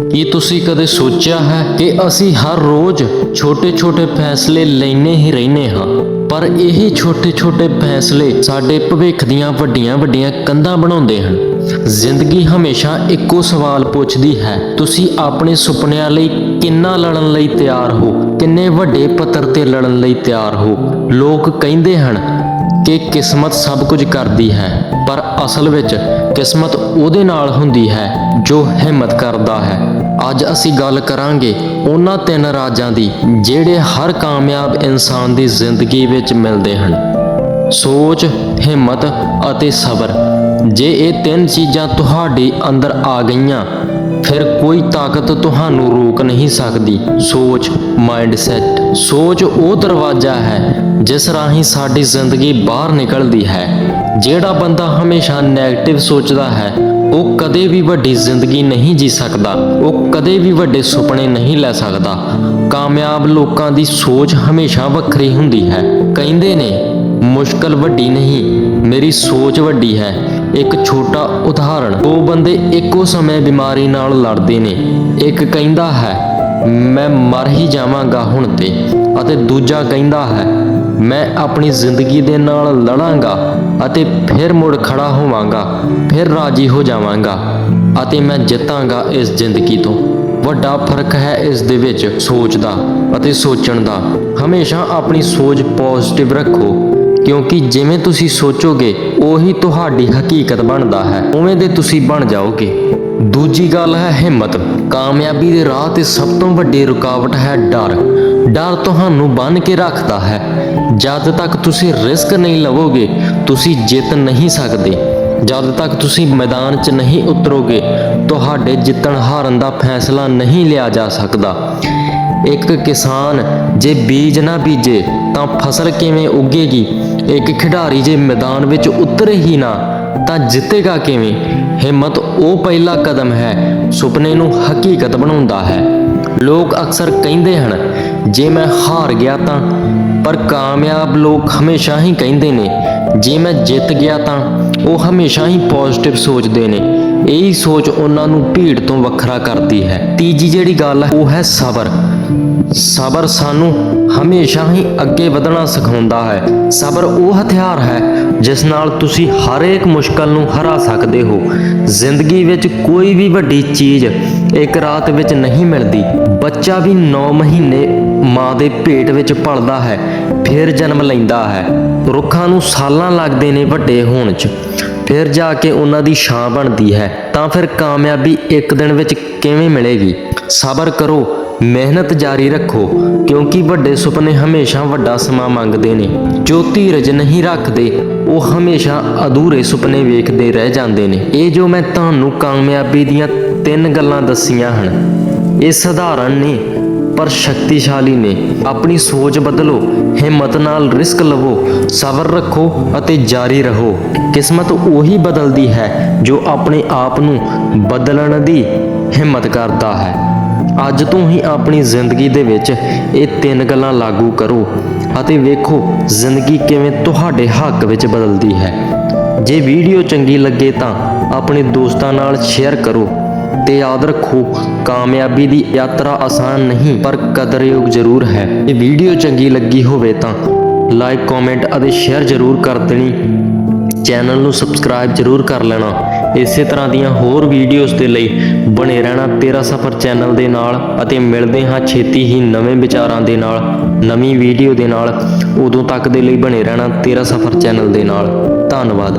ਕੀ ਤੁਸੀਂ ਕਦੇ ਸੋਚਿਆ ਹੈ ਕਿ ਅਸੀਂ ਹਰ ਰੋਜ਼ ਛੋਟੇ-ਛੋਟੇ ਫੈਸਲੇ ਲੈਨੇ ਹੀ ਰਹਿੰਦੇ ਹਾਂ? ਪਰ ਇਹ ਛੋਟੇ-ਛੋਟੇ ਫੈਸਲੇ ਸਾਡੇ ਭਵਿੱਖ ਦੀਆਂ ਵੱਡੀਆਂ-ਵੱਡੀਆਂ ਕੰਧਾਂ ਬਣਾਉਂਦੇ ਹਨ। ਜ਼ਿੰਦਗੀ ਹਮੇਸ਼ਾ ਇੱਕੋ ਸਵਾਲ ਪੁੱਛਦੀ ਹੈ, ਤੁਸੀਂ ਆਪਣੇ ਸੁਪਨਿਆਂ ਲਈ ਕਿੰਨਾ ਲੜਨ ਲਈ ਤਿਆਰ ਹੋ? ਕਿੰਨੇ ਵੱਡੇ ਪੱਧਰ ਤੇ ਲੜਨ ਲਈ ਤਿਆਰ ਹੋ? ਲੋਕ ਕਹਿੰਦੇ ਹਨ ਕਿ ਕਿਸਮਤ ਸਭ ਕੁਝ ਕਰਦੀ ਹੈ, ਪਰ ਅਸਲ ਵਿੱਚ ਕਿਸਮਤ ਉਹਦੇ ਨਾਲ ਹੁੰਦੀ ਹੈ ਜੋ ਹਿੰਮਤ ਕਰਦਾ ਹੈ। ਅੱਜ ਅਸੀਂ ਗੱਲ ਕਰਾਂਗੇ ਉਹਨਾਂ ਤਿੰਨ ਰਾਜਾਂ ਦੀ, ਜਿਹੜੇ ਹਰ ਕਾਮਯਾਬ ਇਨਸਾਨ ਦੀ ਜ਼ਿੰਦਗੀ ਵਿੱਚ ਮਿਲਦੇ ਹਨ। ਸੋਚ, ਹਿੰਮਤ ਅਤੇ ਸਬਰ। ਜੇ ਇਹ ਤਿੰਨ ਚੀਜ਼ਾਂ ਤੁਹਾਡੇ ਅੰਦਰ ਆ ਗਈਆਂ, ਫਿਰ ਕੋਈ ਤਾਕਤ ਤੁਹਾਨੂੰ ਰੋਕ ਨਹੀਂ ਸਕਦੀ। ਸੋਚ ਮਾਈਂਡਸੈਟ ਸੋਚ ਉਹ ਦਰਵਾਜ਼ਾ ਹੈ, ਜਿਸ ਰਾਹੀਂ ਸਾਡੀ ਜ਼ਿੰਦਗੀ ਬਾਹਰ ਨਿਕਲਦੀ ਹੈ, ਜਿਹੜਾ ਬੰਦਾ ਹਮੇਸ਼ਾ ਨੈਗੇਟਿਵ ਸੋਚਦਾ ਹੈ ਉਹ ਕਦੇ ਵੀ ਵੱਡੀ ਜ਼ਿੰਦਗੀ ਨਹੀਂ ਜੀ ਸਕਦਾ, ਉਹ ਕਦੇ ਵੀ ਵੱਡੇ ਸੁਪਨੇ ਨਹੀਂ ਲੈ ਸਕਦਾ। ਕਾਮਯਾਬ ਲੋਕਾਂ ਦੀ ਸੋਚ ਹਮੇਸ਼ਾ ਵੱਖਰੀ ਹੁੰਦੀ ਹੈ। ਕਹਿੰਦੇ ਨੇ, ਮੁਸ਼ਕਲ ਵੱਡੀ ਨਹੀਂ, ਮੇਰੀ ਸੋਚ ਵੱਡੀ ਹੈ। ਇੱਕ ਛੋਟਾ ਉਦਾਹਰਣ, ਦੋ ਬੰਦੇ ਇੱਕੋ ਸਮੇਂ ਬਿਮਾਰੀ ਨਾਲ ਲੜਦੇ ਨੇ। ਇੱਕ ਕਹਿੰਦਾ ਹੈ, ਮੈਂ ਮਰ ਹੀ ਜਾਵਾਂਗਾ ਹੁਣ ਤੇ। ਅਤੇ ਦੂਜਾ ਕਹਿੰਦਾ ਹੈ, ਮੈਂ ਆਪਣੀ ਜ਼ਿੰਦਗੀ ਦੇ ਨਾਲ ਲੜਾਂਗਾ। ਅਤੇ ਫਿਰ ਮੁੜ ਖੜਾ ਹੋਵਾਂਗਾ, ਫਿਰ ਰਾਜੀ ਹੋ ਜਾਵਾਂਗਾ ਅਤੇ ਮੈਂ ਜਿੱਤਾਂਗਾ ਇਸ ਜ਼ਿੰਦਗੀ ਤੋਂ। ਵੱਡਾ ਫ਼ਰਕ ਹੈ ਇਸ ਦੇ ਵਿੱਚ ਸੋਚ ਦਾ ਅਤੇ ਸੋਚਣ ਦਾ। ਹਮੇਸ਼ਾ ਆਪਣੀ ਸੋਚ ਪੋਜ਼ਿਟਿਵ ਰੱਖੋ, ਕਿਉਂਕਿ ਜਿਵੇਂ ਤੁਸੀਂ ਸੋਚੋਗੇ, ਉਹੀ ਤੁਹਾਡੀ ਹਕੀਕਤ ਬਣਦਾ ਹੈ, ਉਵੇਂ ਦੇ ਤੁਸੀਂ ਬਣ ਜਾਓਗੇ। ਦੂਜੀ ਗੱਲ ਹੈ ਹਿੰਮਤ। ਕਾਮਯਾਬੀ ਦੇ ਰਾਹ ਤੇ ਸਭ ਤੋਂ ਵੱਡੀ ਰੁਕਾਵਟ ਹੈ ਡਰ। ਡਰ ਤੁਹਾਨੂੰ ਬੰਨ ਕੇ ਰੱਖਦਾ ਹੈ। ਜਦ ਤੱਕ ਤੁਸੀਂ ਰਿਸਕ ਨਹੀਂ ਲਵੋਗੇ, ਤੁਸੀਂ ਜਿੱਤ ਨਹੀਂ ਸਕਦੇ। ਜਦ ਤੱਕ ਤੁਸੀਂ ਮੈਦਾਨ 'ਚ ਨਹੀਂ ਉਤਰੋਗੇ, ਤੁਹਾਡੇ ਜਿੱਤਣ ਹਾਰਨ ਦਾ ਫੈਸਲਾ ਨਹੀਂ ਲਿਆ ਜਾ ਸਕਦਾ। ਇੱਕ ਕਿਸਾਨ ਜੇ ਬੀਜ ਨਾ ਬੀਜੇ, ਤਾਂ ਫਸਲ ਕਿਵੇਂ ਉੱਗੇਗੀ? ਇੱਕ ਖਿਡਾਰੀ ਜੇ ਮੈਦਾਨ ਵਿੱਚ ਉਤਰੇ ਹੀ ਨਾ, ਤਾਂ ਜਿੱਤੇਗਾ ਕਿਵੇਂ? ਹਿੰਮਤ ਉਹ ਪਹਿਲਾ ਕਦਮ ਹੈ, ਸੁਪਨੇ ਨੂੰ ਹਕੀਕਤ ਬਣਾਉਂਦਾ ਹੈ। ਲੋਕ ਅਕਸਰ ਕਹਿੰਦੇ ਹਨ ਜੇ ਮੈਂ ਹਾਰ ਗਿਆ ਤਾਂ, ਪਰ ਕਾਮਯਾਬ ਲੋਕ ਹਮੇਸ਼ਾ ਹੀ ਕਹਿੰਦੇ ਨੇ, ਜੇ ਮੈਂ ਜਿੱਤ ਗਿਆ ਤਾਂ, ਉਹ ਹਮੇਸ਼ਾ ਹੀ ਪੋਜ਼ਿਟਿਵ ਸੋਚਦੇ ਨੇ। ਇਹੀ ਸੋਚ ਉਹਨਾਂ ਨੂੰ ਭੀੜ ਤੋਂ ਵੱਖਰਾ ਕਰਦੀ ਹੈ। ਤੀਜੀ ਜਿਹੜੀ ਗੱਲ ਹੈ, ਉਹ ਹੈ ਸਬਰ। ਸਬਰ ਸਾਨੂੰ ਹਮੇਸ਼ਾ ਹੀ ਅੱਗੇ ਵਧਣਾ ਸਿਖਾਉਂਦਾ ਹੈ। ਸਬਰ ਉਹ ਹਥਿਆਰ ਹੈ ਜਿਸ ਨਾਲ ਤੁਸੀਂ ਹਰੇਕ ਮੁਸ਼ਕਲ ਨੂੰ ਹਰਾ ਸਕਦੇ ਹੋ। ਜ਼ਿੰਦਗੀ ਵਿੱਚ ਕੋਈ ਵੀ ਵੱਡੀ ਚੀਜ਼ ਇੱਕ ਰਾਤ ਵਿੱਚ ਨਹੀਂ ਮਿਲਦੀ। ਬੱਚਾ ਵੀ 9 ਮਹੀਨੇ ਮਾਂ ਦੇ ਪੇਟ ਵਿੱਚ ਪਲਦਾ ਹੈ, ਫਿਰ ਜਨਮ ਲੈਂਦਾ ਹੈ। ਰੁੱਖਾਂ ਨੂੰ ਸਾਲਾਂ ਲੱਗਦੇ ਨੇ ਵੱਡੇ ਹੋਣ 'ਚ। ਫਿਰ ਜਾ ਕੇ ਉਹਨਾਂ ਦੀ ਛਾਂ ਬਣਦੀ ਹੈ, ਤਾਂ ਫਿਰ ਕਾਮਯਾਬੀ ਇੱਕ ਦਿਨ ਵਿੱਚ ਕਿਵੇਂ ਮਿਲੇਗੀ? ਸਬਰ ਕਰੋ ਮਿਹਨਤ ਜਾਰੀ ਰੱਖੋ, ਕਿਉਂਕਿ ਵੱਡੇ ਸੁਪਨੇ ਹਮੇਸ਼ਾ ਵੱਡਾ ਸਮਾਂ ਮੰਗਦੇ ਨੇ। ਜੋ ਧੀਰਜ ਨਹੀਂ ਰੱਖਦੇ, ਉਹ ਹਮੇਸ਼ਾ ਅਧੂਰੇ ਸੁਪਨੇ ਵੇਖਦੇ ਰਹਿ ਜਾਂਦੇ ਨੇ। ਇਹ ਜੋ ਮੈਂ ਤੁਹਾਨੂੰ ਕਾਮਯਾਬੀ ਦੀਆਂ ਤਿੰਨ ਗੱਲਾਂ ਦੱਸੀਆਂ ਹਨ, ਇਹ ਸਧਾਰਨ ਨੇ, ਪਰ ਸ਼ਕਤੀਸ਼ਾਲੀ ਨੇ। ਆਪਣੀ ਸੋਚ ਬਦਲੋ, ਹਿੰਮਤ ਨਾਲ ਰਿਸਕ ਲਵੋ, ਸਬਰ ਰੱਖੋ ਅਤੇ ਜਾਰੀ ਰਹੋ। ਕਿਸਮਤ ਉਹੀ ਬਦਲਦੀ ਹੈ ਜੋ ਆਪਣੇ ਆਪ ਨੂੰ ਬਦਲਣ ਦੀ ਹਿੰਮਤ ਕਰਦਾ ਹੈ। ਅੱਜ ਤੋਂ ਹੀ ਆਪਣੀ ਜ਼ਿੰਦਗੀ ਦੇ ਵਿੱਚ ਇਹ ਤਿੰਨ ਗੱਲਾਂ ਲਾਗੂ ਕਰੋ ਅਤੇ ਵੇਖੋ ਜ਼ਿੰਦਗੀ ਕਿਵੇਂ ਤੁਹਾਡੇ ਹੱਕ ਵਿੱਚ ਬਦਲਦੀ ਹੈ। ਜੇ ਵੀਡੀਓ ਚੰਗੀ ਲੱਗੇ ਤਾਂ ਆਪਣੇ ਦੋਸਤਾਂ ਨਾਲ ਸ਼ੇਅਰ ਕਰੋ ਤੇ ਯਾਦ ਰੱਖੋ, ਕਾਮਯਾਬੀ ਦੀ ਯਾਤਰਾ ਆਸਾਨ ਨਹੀਂ, ਪਰ ਕਦਰਯੋਗ ਜ਼ਰੂਰ ਹੈ। ਇਹ ਵੀਡੀਓ ਚੰਗੀ ਲੱਗੀ ਹੋਵੇ ਤਾਂ ਲਾਈਕ ਕਮੈਂਟ ਅਤੇ ਸ਼ੇਅਰ ਜ਼ਰੂਰ ਕਰ ਦੇਣੀ। ਚੈਨਲ ਨੂੰ ਸਬਸਕ੍ਰਾਈਬ ਜ਼ਰੂਰ ਕਰ ਲੈਣਾ। ਇਸੇ ਤਰ੍ਹਾਂ ਦੀਆਂ ਹੋਰ ਵੀਡੀਓਜ਼ ਦੇ ਲਈ ਬਣੇ ਰਹਿਣਾ ਤੇਰਾ ਸਫਰ ਚੈਨਲ ਦੇ ਨਾਲ ਅਤੇ ਮਿਲਦੇ ਹਾਂ ਛੇਤੀ ਹੀ ਨਵੇਂ ਵਿਚਾਰਾਂ ਦੇ ਨਾਲ, ਨਵੀਂ ਵੀਡੀਓ ਦੇ ਨਾਲ। ਉਦੋਂ ਤੱਕ ਦੇ ਲਈ ਬਣੇ ਰਹਿਣਾ ਤੇਰਾ ਸਫਰ ਚੈਨਲ ਦੇ ਨਾਲ। ਧੰਨਵਾਦ।